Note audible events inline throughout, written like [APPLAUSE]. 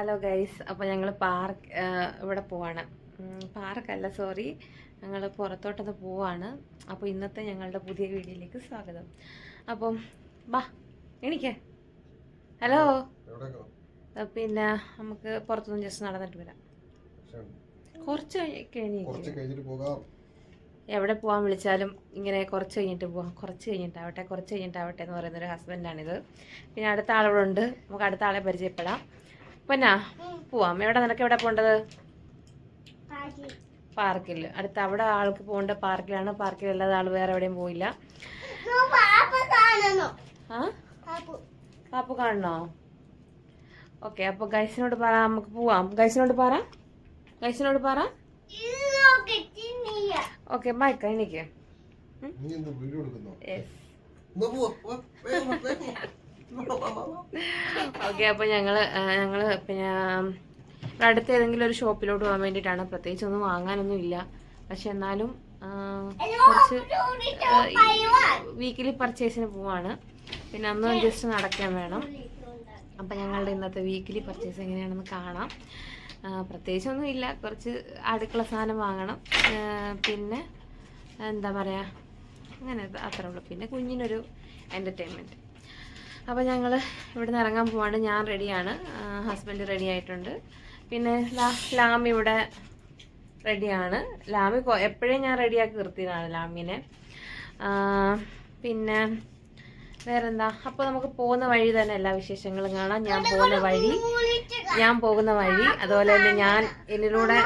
Hello guys അപ്പോൾ ഞങ്ങൾ park ഇവിടെ പോവാണ്. പാർക്കല്ല സോറി ഞങ്ങൾ പുറത്തോട്ടൊന്ന് പോവാണ്. അപ്പോൾ ഇന്നത്തെ ഞങ്ങളുടെ പുതിയ വീഡിയോയിലേക്ക് സ്വാഗതം. അപ്പം ബാ എനിക്ക് ഹലോ? പിന്നെ നമുക്ക് പുറത്തുനിന്ന് ജസ്റ്റ് നടന്നിട്ട് വരാം. കുറച്ച് കഴിഞ്ഞ് എവിടെ പോകാൻ വിളിച്ചാലും ഇങ്ങനെ കുറച്ച് കഴിഞ്ഞിട്ട് പോവാം. കുറച്ച് കഴിഞ്ഞിട്ടാവട്ടെ കുറച്ച് കഴിഞ്ഞിട്ടാവട്ടെ എന്ന് പറയുന്നൊരു ഹസ്ബൻഡാണിത് പിന്നെ അടുത്ത ആളിവിടെ ഉണ്ട്. നമുക്ക് അടുത്ത ആളെ പരിചയപ്പെടാം. പിന്നെ? പോവാം. എവിടെ നിനക്ക് എവിടെ പോകേണ്ടത് പാർക്കിൽ. അടുത്ത അവിടെ ആൾക്ക് പോകേണ്ട പാർക്കിലാണ്. പാർക്കിൽ അല്ലാതെ ആൾ വേറെ എവിടെയും പോയില്ല. ആ? പാപ്പു കാണണോ ഓക്കെ അപ്പൊ ഗൈസിനോട് പറ നമുക്ക് പോവാം. ഗൈസിനോട് പറ. ഗൈസിനോട് പറ. ഓക്കെ മയക്ക എനിക്ക് യെസ് [LAUGHS] ഓക്കെ അപ്പോൾ ഞങ്ങൾ ഞങ്ങൾ പിന്നെ അടുത്ത ഏതെങ്കിലും ഒരു ഷോപ്പിലോട്ട് പോകാൻ വേണ്ടിയിട്ടാണ് പ്രത്യേകിച്ച് ഒന്നും വാങ്ങാനൊന്നും ഇല്ല. പക്ഷെ എന്നാലും കുറച്ച് വീക്കിലി പർച്ചേസിന് പോവാണ്. പിന്നെ അന്നും ജസ്റ്റ് നടക്കാൻ വേണം. അപ്പം ഞങ്ങളുടെ ഇന്നത്തെ വീക്കിലി പർച്ചേസ് എങ്ങനെയാണെന്ന് കാണാം. പ്രത്യേകിച്ചൊന്നും ഇല്ല. കുറച്ച് അടുക്കള സാധനം വാങ്ങണം. പിന്നെ എന്താ പറയുക അങ്ങനെ അത്രേ ഉള്ളൂ. പിന്നെ കുഞ്ഞിനൊരു എന്റർടൈൻമെന്റ് അപ്പോൾ ഞങ്ങൾ ഇവിടുന്ന് ഇറങ്ങാൻ പോവാണ്. ഞാൻ റെഡിയാണ്. ഹസ്ബൻഡ് റെഡി ആയിട്ടുണ്ട്. പിന്നെ ലാം ലാമി ഇവിടെ റെഡിയാണ്. ലാമി എപ്പോഴേ ഞാൻ റെഡിയാക്കി നിർത്തിയതാണ് ലാമിനെ. പിന്നെ വേറെന്താ? അപ്പോൾ നമുക്ക് പോകുന്ന വഴി തന്നെ എല്ലാ വിശേഷങ്ങളും കാണാം. ഞാൻ പോകുന്ന വഴി ഞാൻ പോകുന്ന വഴി. അതുപോലെ തന്നെ ഞാൻ എന്നിലൂടെ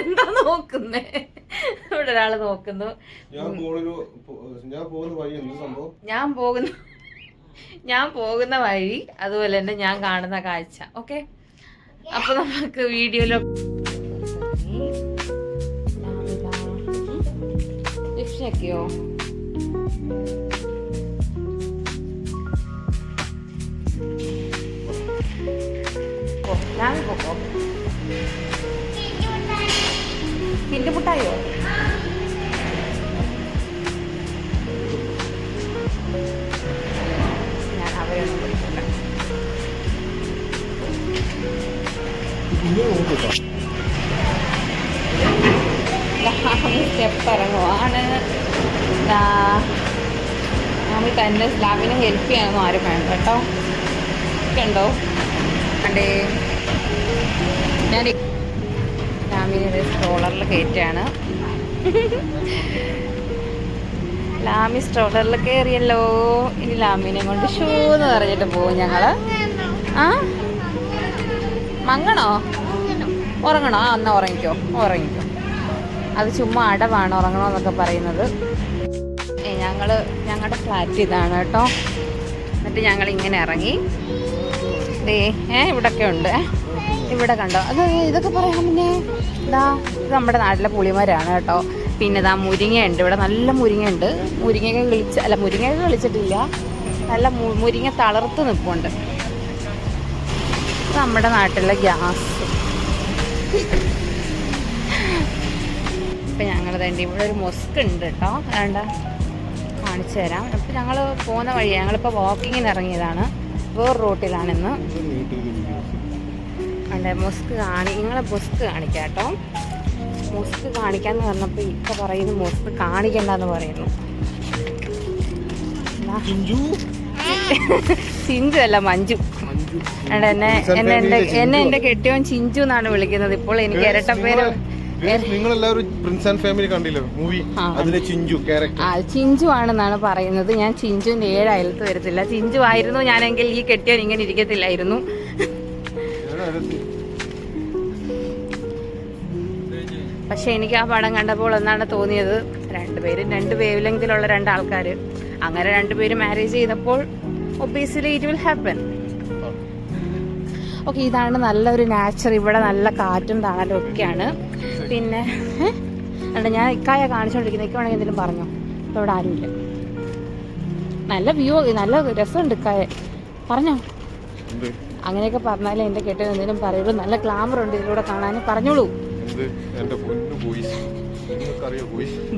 എന്താ നോക്കുന്നേ? ഇവിടെ ഒരാൾ നോക്കുന്നു. ഞാൻ പോണൊരു ഞാൻ പോകുന്ന വഴി എന്ത് സംഭവം? ഞാൻ പോകുന്ന ഞാൻ പോകുന്ന വഴി അതുപോലെ തന്നെ ഞാൻ കാണുന്ന കാഴ്ച ഓക്കെ അപ്പൊ നമുക്ക് വീഡിയോയിലോ ലിപ്സ്റ്റിക്കോ ഞാൻ പോക്കോ പിന്നെ മുട്ടായോ? തന്നെ സ്ലാബിനെ ഹെൽപ്പ് ചെയ്യാനൊന്നും ആരും വേണ്ട കേട്ടോ. കണ്ടോ? അണ്ടേ ഞാൻ ലാമിനെ സ്ട്രോളറിൽ കയറ്റാണ് ലാമി സ്ട്രോളറിൽ കയറിയല്ലോ ഇനി ലാമിനെ കൊണ്ട് ഷൂ എന്ന് പറഞ്ഞിട്ട് പോകും ഞങ്ങൾ ആ? മങ്ങണോ? ഉറങ്ങണോ? ആ എന്നാ ഉറങ്ങിക്കോ. ഉറങ്ങിക്കോ. അത് ചുമ്മാ അടവാണ് ഉറങ്ങണമെന്നൊക്കെ പറയുന്നത്. ഏ ഞങ്ങൾ ഞങ്ങളുടെ ഫ്ലാറ്റ് ഇതാണ് കേട്ടോ. എന്നിട്ട് ഞങ്ങൾ ഇങ്ങനെ ഇറങ്ങി. ദേ ഏ ഇവിടൊക്കെ ഉണ്ട്. ഇവിടെ കണ്ടോ? അത് ഇതൊക്കെ പറയാം പിന്നെ. ഇതാ ഇത് നമ്മുടെ നാട്ടിലെ പുളിമരാണ് കേട്ടോ. പിന്നെ ഇതാ മുരിങ്ങയുണ്ട്. ഇവിടെ നല്ല മുരിങ്ങയുണ്ട്. മുരിങ്ങയൊക്കെ കിളിച്ച് അല്ല മുരിങ്ങയൊക്കെ വിളിച്ചിട്ടില്ല നല്ല മുരിങ്ങ തളർത്ത് നിൽപ്പുണ്ട് നമ്മുടെ നാട്ടിലെ ഗ്യാസ്. ഇപ്പം ഞങ്ങൾ തന്നെ ഇവിടെ ഒരു മൊസ്ക് ഉണ്ട് കേട്ടോ. വേണ്ട കാണിച്ചു തരാം. അപ്പം ഞങ്ങൾ പോകുന്ന വഴി ഞങ്ങളിപ്പോൾ വാക്കിങ്ങിന് ഇറങ്ങിയതാണ്. വേറെ റൂട്ടിലാണിന്ന്. അതെ മൊസ്ക് കാണി നിങ്ങളെ മൊസ്ക് കാണിക്കാം കേട്ടോ മൊസ്ക് കാണിക്കാന്ന് പറഞ്ഞപ്പോൾ ഇപ്പൊ പറയുന്നു മൊസ്ക് കാണിക്കണ്ടെന്ന് പറയുന്നു. ചിഞ്ചു? അല്ല മഞ്ജു. എന്നെ എന്നെ എന്നെ എന്റെ കെട്ടിയോൻ ചിഞ്ചു എന്നാണ് വിളിക്കുന്നത്. ഇപ്പോൾ എനിക്ക് ഇരട്ടപ്പേര് നിങ്ങൾ എല്ലാവരും പ്രിൻസ് ആൻഡ് ഫാമിലി കണ്ടില്ലേ? മൂവി അതിലെ ചിഞ്ചു ക്യാരക്ടർ ആ ചിഞ്ചു ആണെന്നാണ് പറയുന്നത്. ഞാൻ ചിഞ്ചുവിന്റെ ഏഴ് അയലത്ത് വരത്തില്ല. ചിഞ്ചു ആയിരുന്നു ഞാനെങ്കിൽ ഈ കെട്ടിയാൻ ഇങ്ങനെ ഇരിക്കത്തില്ലായിരുന്നു. പക്ഷെ എനിക്ക് ആ പടം കണ്ടപ്പോൾ എന്നാണ് തോന്നിയത്? രണ്ടുപേരും രണ്ട് വേവ് ലെങ്തിലുള്ള രണ്ടാൾക്കാർ അങ്ങനെ രണ്ടുപേരും മാരേജ് ചെയ്തപ്പോൾ obviously it will happen okay ഇതാണ് നല്ലൊരു നാച്ചർ ഇവിടെ നല്ല കാറ്റും തണലും ഒക്കെയാണ് പിന്നെ? അല്ല ഞാൻ ഇക്കായ കാണിച്ചുകൊണ്ടിരിക്കുന്നത് ഇക്ക വേണമെങ്കിൽ എന്തെങ്കിലും പറഞ്ഞോ? ഇപ്പോൾ ഇവിടെ ആരുമില്ല. നല്ല വ്യൂ നല്ല രസമുണ്ട് ഇക്കായ. പറഞ്ഞോ? അങ്ങനെയൊക്കെ പറഞ്ഞാലേ എന്റെ കേട്ടത് എന്തെങ്കിലും പറയുള്ളൂ. നല്ല ഗ്ലാമർ ഉണ്ട് ഇതിലൂടെ കാണാൻ പറഞ്ഞോളൂ. എന്റെ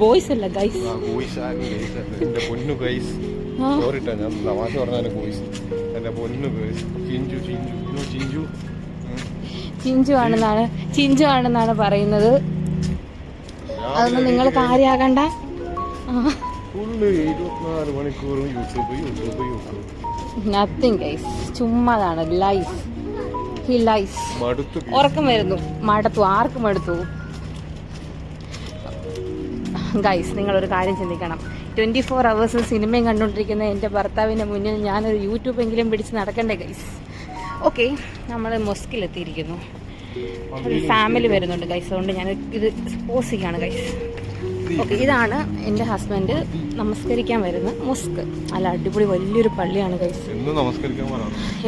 ബോയ്സ് അല്ല ഗൈസ് എന്റെ. ഞാൻ തമാശ പറഞ്ഞാലും ബോയ്സ് എന്റെ പൊന്നു ബോയ്സ് ചിഞ്ചു ചിഞ്ചു. ചിഞ്ചു. ചിഞ്ചു ആണെന്നാണ് ചിഞ്ചു ആണെന്നാണ് പറയുന്നത്. അതൊന്നും നിങ്ങൾ കാര്യാകണ്ട. നത്തിങ് ഗൈസ് ചുമ്മാതാണ്. ലൈഫ് ഹി ലൈഫ് ഉറക്കം വരുന്നു. മടുത്തു. ആർക്കും മടുത്തു. ഗൈസ് നിങ്ങളൊരു കാര്യം ചിന്തിക്കണം. ട്വന്റി ഫോർ അവേഴ്സ് സിനിമയും കണ്ടുകൊണ്ടിരിക്കുന്ന എന്റെ ഭർത്താവിന്റെ മുന്നിൽ ഞാനൊരു യൂട്യൂബെങ്കിലും പിടിച്ച് നടക്കണ്ടേ ഗൈസ് ഓക്കെ. നമ്മൾ മൊസ്കിലെത്തിയിരിക്കുന്നു. ഒരു ഫാമിലി വരുന്നുണ്ട് ഗൈസ് അതുകൊണ്ട് ഞാൻ ഇത് പോസ് ചെയ്യാണ് ഗൈസ് ഓക്കെ ഇതാണ് എന്റെ ഹസ്ബൻഡ് നമസ്കരിക്കാൻ വരുന്ന മൊസ്ക്. അല്ല അടിപൊളി വലിയൊരു പള്ളിയാണ് ഗൈസ്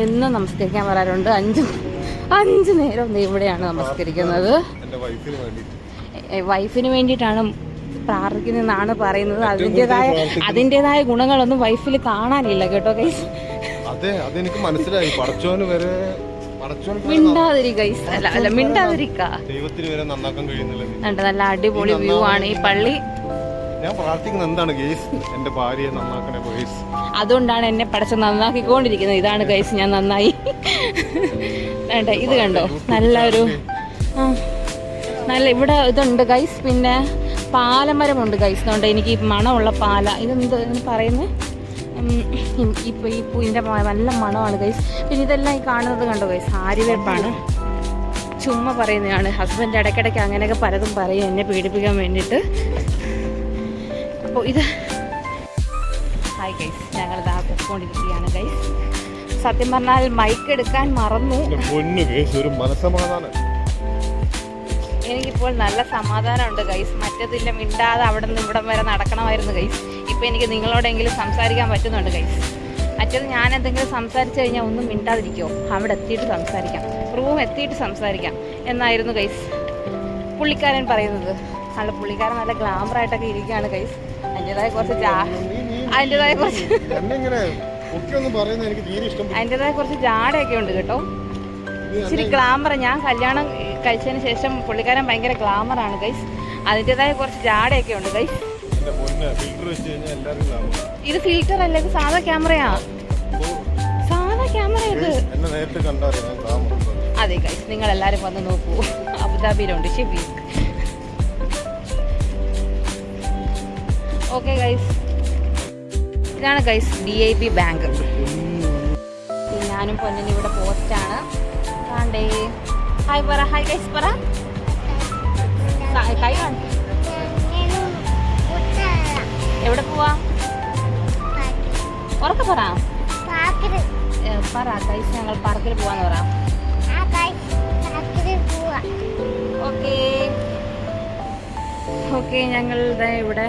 എന്ന് നമസ്കരിക്കാൻ വരാറുണ്ട്. അഞ്ച് അഞ്ച് നേരം ഇവിടെയാണ് നമസ്കരിക്കുന്നത്. വൈഫിന് വേണ്ടിയിട്ടാണ് പ്രാർത്ഥിക്കുന്നതെന്നാണ് പറയുന്നത്. അതിന്റെതായ അതിന്റെതായ ഗുണങ്ങളൊന്നും വൈഫിൽ കാണാനില്ല കേട്ടോ ഗൈസ് അതെ അതെനിക്ക് മനസ്സിലായി. പടച്ചോന് വരെ ദൈവത്തിന് വരെ നന്നാക്കാൻ കഴിയുന്നില്ല നല്ല അടിപൊളി വ്യൂ ആണ് ഈ പള്ളി. ഞാൻ പ്രാർത്ഥിക്കുന്നത് എന്താണ് ഗൈസ് എന്റെ ഭാര്യയെ നന്നാക്കണേ ഗൈസ് അതുകൊണ്ടാണ് എന്നെ പടച്ച് നന്നാക്കിക്കൊണ്ടിരിക്കുന്നത്. ഇതാണ് ഗൈസ് ഞാൻ നന്നായി. വേണ്ട ഇത് കണ്ടോ? നല്ലൊരു നല്ല ഇവിടെ ഇതുണ്ട് ഗൈസ് പിന്നെ പാലമരമുണ്ട് ഗൈസ് അതുകൊണ്ട് എനിക്ക് മണമുള്ള പാല. ഇതെന്ത് ഇതിന് പറയുന്നത് ഇപ്പൊ ഈ പൂവിന്റെ നല്ല മണമാണ് ഗൈസ് പിന്നെ ഇതെല്ലാം ഈ കാണുന്നത് കണ്ടോ ഗൈസ് ആര്യവേപ്പാണ് ചുമ്മാ പറയുന്നതാണ്. ഹസ്ബൻഡ് ഇടയ്ക്കിടയ്ക്ക് അങ്ങനെയൊക്കെ പലതും പറയും. എന്നെ പീഡിപ്പിക്കാൻ വേണ്ടിയിട്ട്. അപ്പോൾ ഇത് ഹായ് ഗൈസ് ഞങ്ങൾ ഇതാ പോയിക്കൊണ്ടിരിക്കുകയാണ് ഗൈസ് സത്യം പറഞ്ഞാൽ മൈക്ക് എടുക്കാൻ മറന്നു. ഒരു മനസ്സമാധാനം. എനിക്കിപ്പോൾ നല്ല സമാധാനമുണ്ട് ഗൈസ് മറ്റേതില്ല മിണ്ടാതെ അവിടെ നിന്ന് ഇവിടം വരെ നടക്കണമായിരുന്നു ഗൈസ് ഇപ്പം എനിക്ക് നിങ്ങളോടെങ്കിലും സംസാരിക്കാൻ പറ്റുന്നുണ്ട് കൈസ് അച്ഛൻ ഞാൻ എന്തെങ്കിലും സംസാരിച്ചു കഴിഞ്ഞാൽ ഒന്നും മിണ്ടാതിരിക്കുമോ അവിടെ എത്തിയിട്ട് സംസാരിക്കാം. റൂം എത്തിയിട്ട് സംസാരിക്കാം. എന്നായിരുന്നു കൈസ് പുള്ളിക്കാരൻ പറയുന്നത്. നല്ല പുള്ളിക്കാരൻ നല്ല ഗ്ലാമറായിട്ടൊക്കെ ഇരിക്കുകയാണ് കൈസ് അതിന്റെതായ കുറച്ച് അതിന്റെതായ കുറച്ച് അതിന്റെതായ കുറച്ച് ജാടയൊക്കെ ഉണ്ട് കേട്ടോ. ഇച്ചിരി ഗ്ലാമർ ഞാൻ കല്യാണം കഴിച്ചതിന് ശേഷം പുള്ളിക്കാരൻ ഭയങ്കര ഗ്ലാമറാണ് ഗൈസ് അതിന്റെതായ കുറച്ച് ജാടയൊക്കെ ഉണ്ട് ഗൈസ് ഇത് ഫിൽറ്റർ അല്ല ഇത് സാധാ ക്യാമറയാ സാധാ ക്യാമറ ഇത്. അതെ ഗൈസ് നിങ്ങൾ എല്ലാരും വന്ന് നോക്കൂ. അബുദാബിയിലുണ്ട് ഓക്കെ ഗൈസ് ഇതാണ് guys D I B bank ഞാനും പൊന്നിനും ഇവിടെ പോസ്റ്റാണ് കാണ്ടേ ഹായ് പറ. ഹായ് ഗൈസ് പറ. കൈ കാണും എവിടെ പോവാ? ഉറക്കെ പറ. പറ ഗൈസ് ഞങ്ങൾ പാർക്കിൽ പോവാന്ന് പറ. ഓക്കെ. ഓക്കെ ഞങ്ങൾ ഇവിടെ ഇവിടെ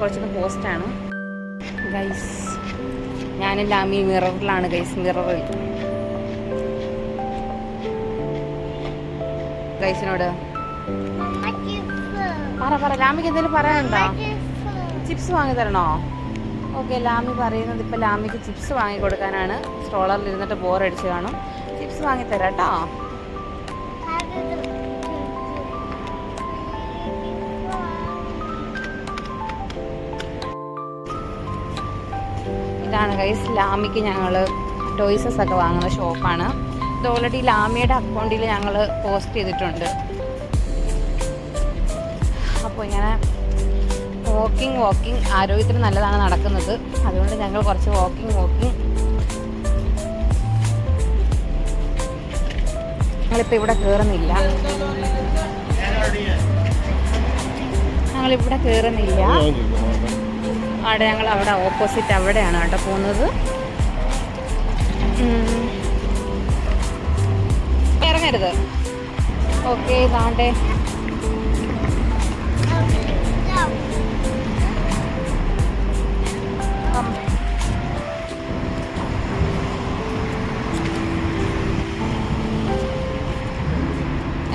കുറച്ചൊന്ന് പോസ്റ്റാണ് ഗൈസ് ഞാനും ലാമി മിററിലാണ് ഗൈസ് മിററിൽ. ഗൈസിനോട് പറ പറ ലാമിക്ക് എന്തെങ്കിലും പറയാനുണ്ടോ? ചിപ്സ് വാങ്ങി തരണോ? ഓക്കെ ലാമി പറയുന്നത് ഇപ്പം ലാമിക്ക് ചിപ്സ് വാങ്ങി കൊടുക്കാനാണ്. സ്ട്രോളറിൽ ഇരുന്നിട്ട് ബോറടിച്ച് കാണും. ചിപ്സ് വാങ്ങി തരാം കേട്ടോ ഇതാണ് ഗൈസ് ലാമിക്ക് ഞങ്ങൾ ടോയ്സസ് ഒക്കെ വാങ്ങുന്ന ഷോപ്പാണ് ഇത് ഓൾറെഡി ലാമിയുടെ അക്കൗണ്ടിൽ ഞങ്ങൾ പോസ്റ്റ് ചെയ്തിട്ടുണ്ട്. അപ്പോൾ ഇങ്ങനെ വാക്കിംഗ് വാക്കിംഗ് ആരോഗ്യത്തിന് നല്ലതാണ് നടക്കുന്നത്. അതുകൊണ്ട് ഞങ്ങൾ കുറച്ച് വാക്കിംഗ് വാക്കിംഗ് ഞങ്ങളിപ്പോൾ ഇവിടെ കയറുന്നില്ല ഞങ്ങളിവിടെ കയറുന്നില്ല അവിടെ ഞങ്ങൾ അവിടെ ഓപ്പോസിറ്റ് അവിടെയാണ് കേട്ടോ പോകുന്നത്. ഇറങ്ങരുത്. ഓക്കെ ഇതാണ്ടേ.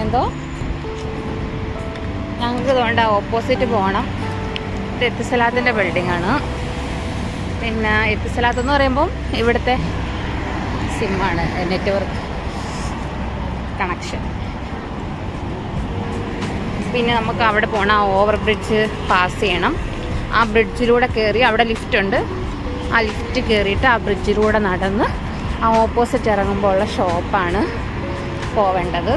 എന്തോ? ഞങ്ങൾക്ക് ഇതുകൊണ്ട് ഓപ്പോസിറ്റ് പോകണം ഇത് എത്തിസലാത്തിന്റെ ബിൽഡിംഗ് ആണ്. പിന്നെ എത്തിസലാത്ത് എന്ന് പറയുമ്പം ഇവിടുത്തെ സിമ്മാണ് നെറ്റ്വർക്ക് കണക്ഷൻ പിന്നെ നമുക്ക് അവിടെ പോകണം ആ ഓവർ ബ്രിഡ്ജ് പാസ് ചെയ്യണം. ആ ബ്രിഡ്ജിലൂടെ കയറി അവിടെ ലിഫ്റ്റ് ഉണ്ട്. ആ ലിഫ്റ്റ് കയറിയിട്ട് ആ ബ്രിഡ്ജിലൂടെ നടന്ന് ആ ഓപ്പോസിറ്റ് ഇറങ്ങുമ്പോൾ ഉള്ള ഷോപ്പാണ് പോവേണ്ടത്.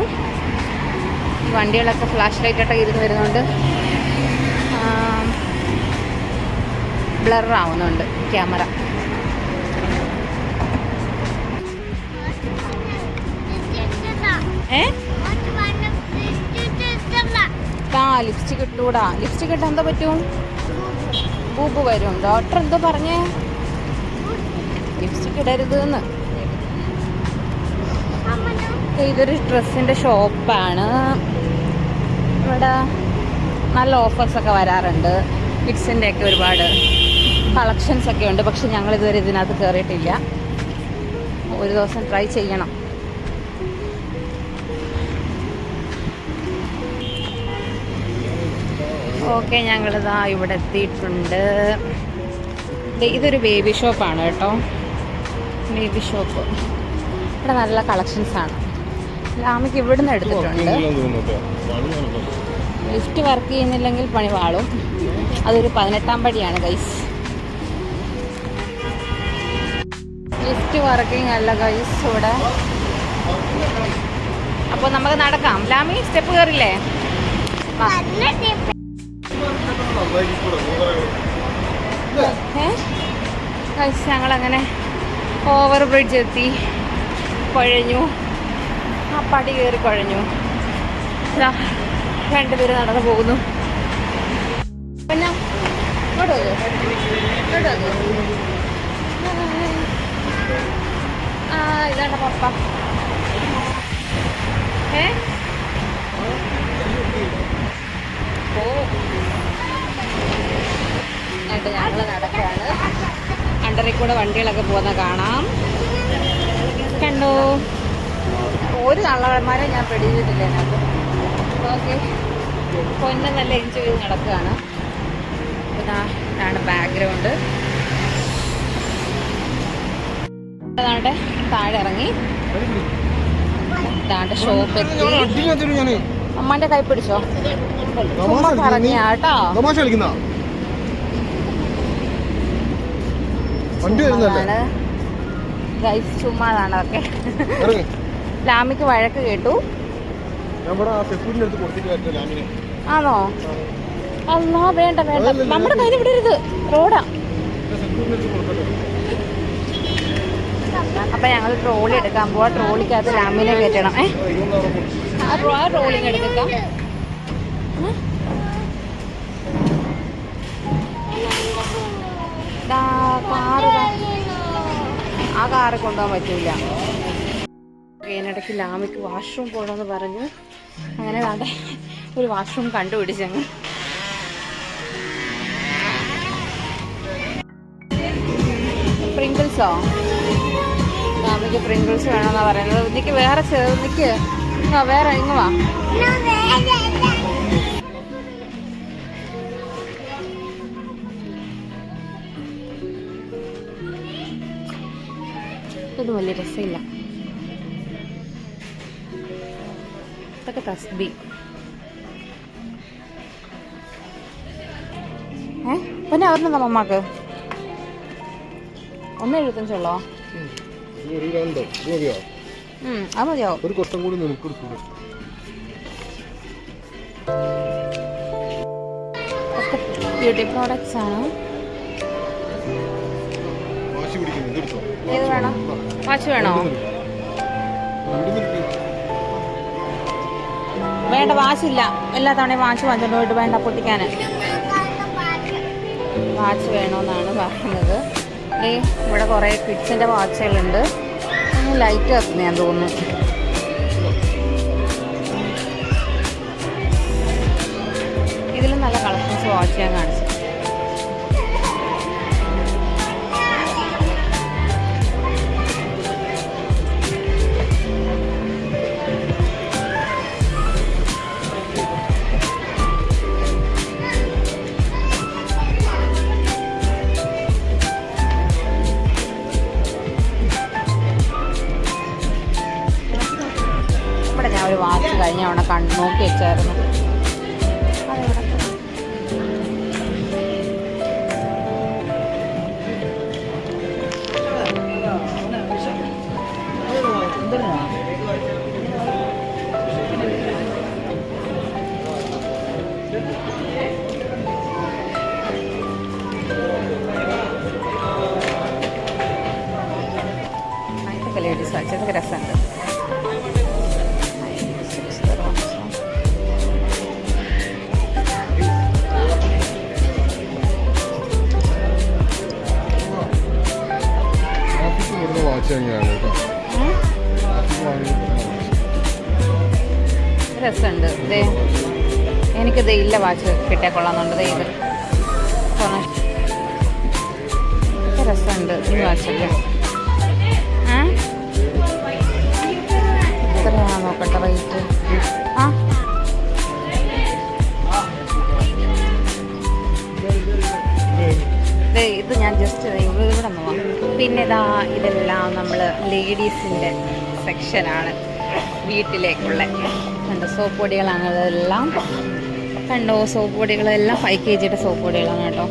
വണ്ടികളൊക്കെ ഫ്ലാഷ് ലൈറ്റൊക്കെ ഇരുന്ന് വരുന്നുണ്ട് ബ്ലറാവുന്നുണ്ട് ക്യാമറ. ഏ? ആ ലിപ്സ്റ്റിക് ഇട്ടൂടാ. ലിപ്സ്റ്റിക് ഇട്ട് എന്താ പറ്റും? പൂപ്പ് വരും. ഡോക്ടർ എന്തോ പറഞ്ഞേ? ലിപ്സ്റ്റിക് ഇടരുത് എന്ന് ഇതൊരു ഡ്രസ്സിന്റെ ഷോപ്പാണ്. ഇവിടെ നല്ല ഓഫേഴ്സൊക്കെ വരാറുണ്ട്. കിഡ്സിന്റെ ഒക്കെ ഒരുപാട് കളക്ഷൻസ് ഒക്കെ ഉണ്ട്. പക്ഷെ ഞങ്ങൾ ഇതുവരെ ഇതിനകത്ത് കയറിയിട്ടില്ല ഒരു ദിവസം ട്രൈ ചെയ്യണം. ഓക്കെ ഞങ്ങളിതാ ഇവിടെ എത്തിയിട്ടുണ്ട്. ഇതൊരു ബേബി ഷോപ്പാണ് കേട്ടോ. ബേബി ഷോപ്പ് ഇവിടെ നല്ല കളക്ഷൻസ് ആണ്. ലാമിക്ക് ഇവിടുന്ന് എടുത്തിട്ടുണ്ട് തോന്നുന്നു കേട്ടോ പണി നടക്കും. ലിഫ്റ്റ് വർക്ക് ചെയ്യുന്നില്ലെങ്കിൽ പണി വാളും. അതൊരു പതിനെട്ടാം പടിയാണ് ഗൈസ് ലിഫ്റ്റ് വർക്കിംഗ് അല്ല ഗൈസ് ഇവിടെ. അപ്പോൾ നമുക്ക് നടക്കാം. ലാമി സ്റ്റെപ്പ് കയറില്ലേ ഗൈസ് ഞങ്ങളങ്ങനെ ഓവർ ബ്രിഡ്ജ് എത്തി. കുഴഞ്ഞു. ആ പടി കയറി കുഴഞ്ഞു. രണ്ടുപേര് നടന്നു പോകുന്നു. ആ ഓ. നടക്കുകയാണ് അണ്ടറിൽ കൂടെ വണ്ടികളൊക്കെ പോകുന്ന കാണാം. കണ്ടോ? ഒരു തള്ളവന്മാരെ ഞാൻ അതിനകത്ത് ഓക്കെ. പൊന്നെ നല്ല എൻജോയ് ചെയ്ത് നടക്കുകയാണ്. ഇതാ ഇതാണ് ബാക്ക്ഗ്രൗണ്ട് അതാണ്ട് താഴെ ഇറങ്ങി. ഇതാണ്ട് ഷോപ്പ് എത്തി. അമ്മാന്റെ കൈ പിടിച്ചോ? ചുമ്മാ തമാശ പറഞ്ഞ കേട്ടോ. തമാശ വരുന്നല്ലേ ഗൈസ് ചുമ്മാതാണ് ലാമിക്ക് വഴക്ക് കേട്ടു. ആണോ? അല്ലാ വേണ്ട വേണ്ട. നമ്മുടെ കയ്യിൽ വിടരുത് റോഡാ. അപ്പൊ ഞങ്ങൾ ട്രോളി എടുക്കാൻ പോവാ ട്രോളിക്കകത്ത് ലാമിനെ കയറ്റണം. ഏ? ആ ട്രോ- ട്രോളിങ് എടുക്കാം. കാറ് ആ കാറ് കൊണ്ടുപോകാൻ പറ്റൂല. ഇതിനിടയ്ക്ക് ലാമിക്ക് വാഷ്റൂം പോകണമെന്ന് പറഞ്ഞു അങ്ങനെ വേണ്ട. ഒരു വാഷ്റൂം കണ്ടുപിടിച്ചങ്ങ് പ്രിങ്കിൾസോ ലാമിക്ക് പ്രിങ്കിൾസ് വേണമെന്നാ പറയുന്നത്. നിക്ക് വേറെ ചെറുതിക്ക് വേറെ ഇങ്ങ് ഇത് വലിയ രസമില്ല. ഇതൊക്കെ തസ്ബി. ഏ? പിന്നെ അവരുടെ മമ്മാക്ക്? ഒന്ന് എഴുപത്തഞ്ചുള്ളോ? അത് മതിയോ ഒരു കൊട്ടം കൂടി നമുക്ക് ബ്യൂട്ടി പ്രോഡക്ട്സ് ആണ്. ഏത് വേണം? വാച്ച് വേണോ? വേണ്ട വാശില്ല എല്ലാ തവണയും വാശി വാങ്ങിച്ചോണ്ട് വേണ്ട പൊട്ടിക്കാൻ വാച്ച് വേണമെന്നാണ് പറയുന്നത്. ഏ ഇവിടെ കുറേ കിഡ്സിന്റെ വാച്ചുകളുണ്ട്. ലൈറ്റ് കത്തുന്ന തോന്നുന്നു. ഇതിലും നല്ല കളക്ഷൻസ് വാച്ച് ചെയ്യാൻ കാണിച്ചു രസമുണ്ട്. ഇതേ എനിക്കിത് ഇല്ല വാച്ച് കിട്ടിയാൽ കൊള്ളാമെന്നുണ്ട്. ഇത് രസമുണ്ട് ഈ വാച്ചല്ലേ നോക്കട്ടെ റേറ്റ്. ആ? ഇത് ഞാൻ ജസ്റ്റ് ഇവിടെ നോക്കാം പിന്നെ ഇതാ ഇതെല്ലാം നമ്മൾ ലേഡീസിന്റെ സെക്ഷനാണ് വീട്ടിലേക്കുള്ള കണ്ടോ സോപ്പ് പൊടികളാണ് അതെല്ലാം. കണ്ടോ സോപ്പ് പൊടികളെല്ലാം ഫൈവ് കെ ജിയുടെ സോപ്പ് പൊടികളാണ് കേട്ടോ.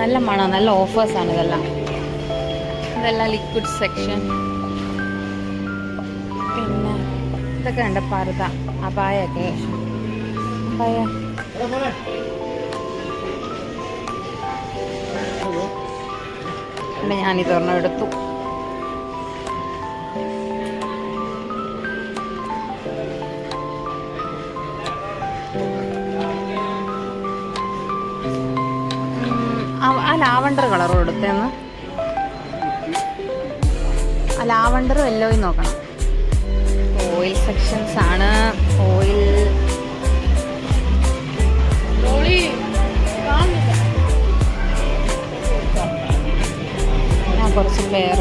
നല്ല മണം നല്ല ഓഫേഴ്സാണ് ഇതെല്ലാം. ഇതെല്ലാം ലിക്വിഡ് സെക്ഷൻ പിന്നെ ഇതൊക്കെ ഉണ്ട് പർദ്ദ അപായൊക്കെ. അപായ. പിന്നെ ഞാനിത് ഒരെണ്ണം എടുത്തു. ലാവണ്ടർ കളറും എടുത്തേന്ന് ആ ലാവണ്ടർ എല്ലോയും നോക്കണം. ഓയിൽ സെക്ഷൻസ് ആണ്. ഓയിൽ ഞാൻ കുറച്ച് പെയർ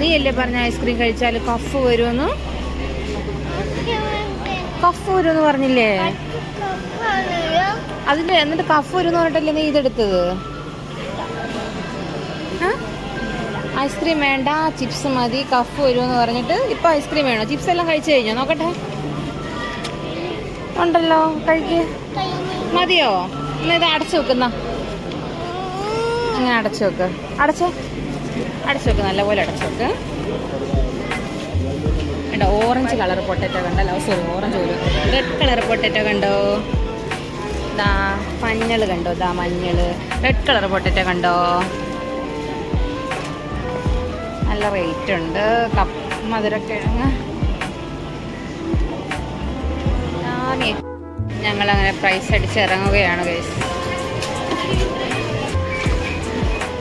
നീ അല്ലേ പറഞ്ഞ ഐസ്ക്രീം കഴിച്ചാൽ കഫ് വരുമെന്ന്? കഫ് വരുമെന്ന് പറഞ്ഞില്ലേ? അതിന്റെ എന്നിട്ട് കഫ് വരുമെന്ന് പറഞ്ഞിട്ടല്ലേ നീ ഇതെടുത്തത്? ഐസ്ക്രീം വേണ്ട ചിപ്സ് മതി കഫ് വരുമെന്ന് പറഞ്ഞിട്ട് ഇപ്പൊ ഐസ്ക്രീം വേണോ? ചിപ്സ് എല്ലാം കഴിച്ചു കഴിഞ്ഞോ? നോക്കട്ടെ. ഉണ്ടല്ലോ കഴിക്ക്. മതിയോ? എന്നാ ഇത് അടച്ചു വെക്കുന്ന അങ്ങനെ അടച്ചു വെക്ക്. അടച്ചോ. അടച്ചു വെക്ക് നല്ലപോലെ അടച്ചു വെക്ക് കണ്ടോ ഓറഞ്ച് കളർ പൊട്ടറ്റോ കണ്ടല്ലോ സോറി ഓറഞ്ച് പോലും റെഡ് കളർ പൊട്ടറ്റോ കണ്ടോ? ദാ മഞ്ഞൾ കണ്ടോ? ദാ മഞ്ഞൾ റെഡ് കളർ പൊട്ടറ്റോ കണ്ടോ? നല്ല റേറ്റ് ഉണ്ട്. കപ്പ് മധുരക്കിഴങ്ങ് ഞങ്ങളങ്ങനെ പ്രൈസ് അടിച്ച് ഇറങ്ങുകയാണ് ഗൈസ്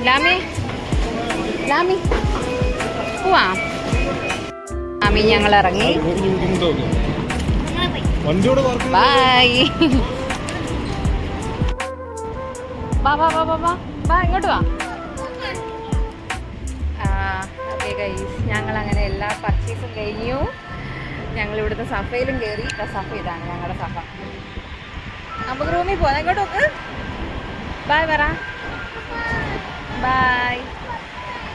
ലാമി ലാമി പോവാ. ലാമി ഞങ്ങൾ ഇറങ്ങി ഒരു മിനിറ്റ് തോന്നുന്നു. വണ്ടിയോട് ബൈ വാ വാ വാ വാ വാ. വാ ഇങ്ങോട്ട് വാ. ഓക്കെ ഗൈസ് ഞങ്ങൾ അങ്ങനെ എല്ലാ പർച്ചേസും കഴിഞ്ഞു. ഞങ്ങൾ ഇവിടുത്തെ സഫയിലും കയറി സഫ ഇതാണ് ഞങ്ങളുടെ സഫ. നമുക്ക് റൂമിൽ പോകാം ഇങ്ങോട്ട് നോക്ക്. ബായ് പറ. ബൈ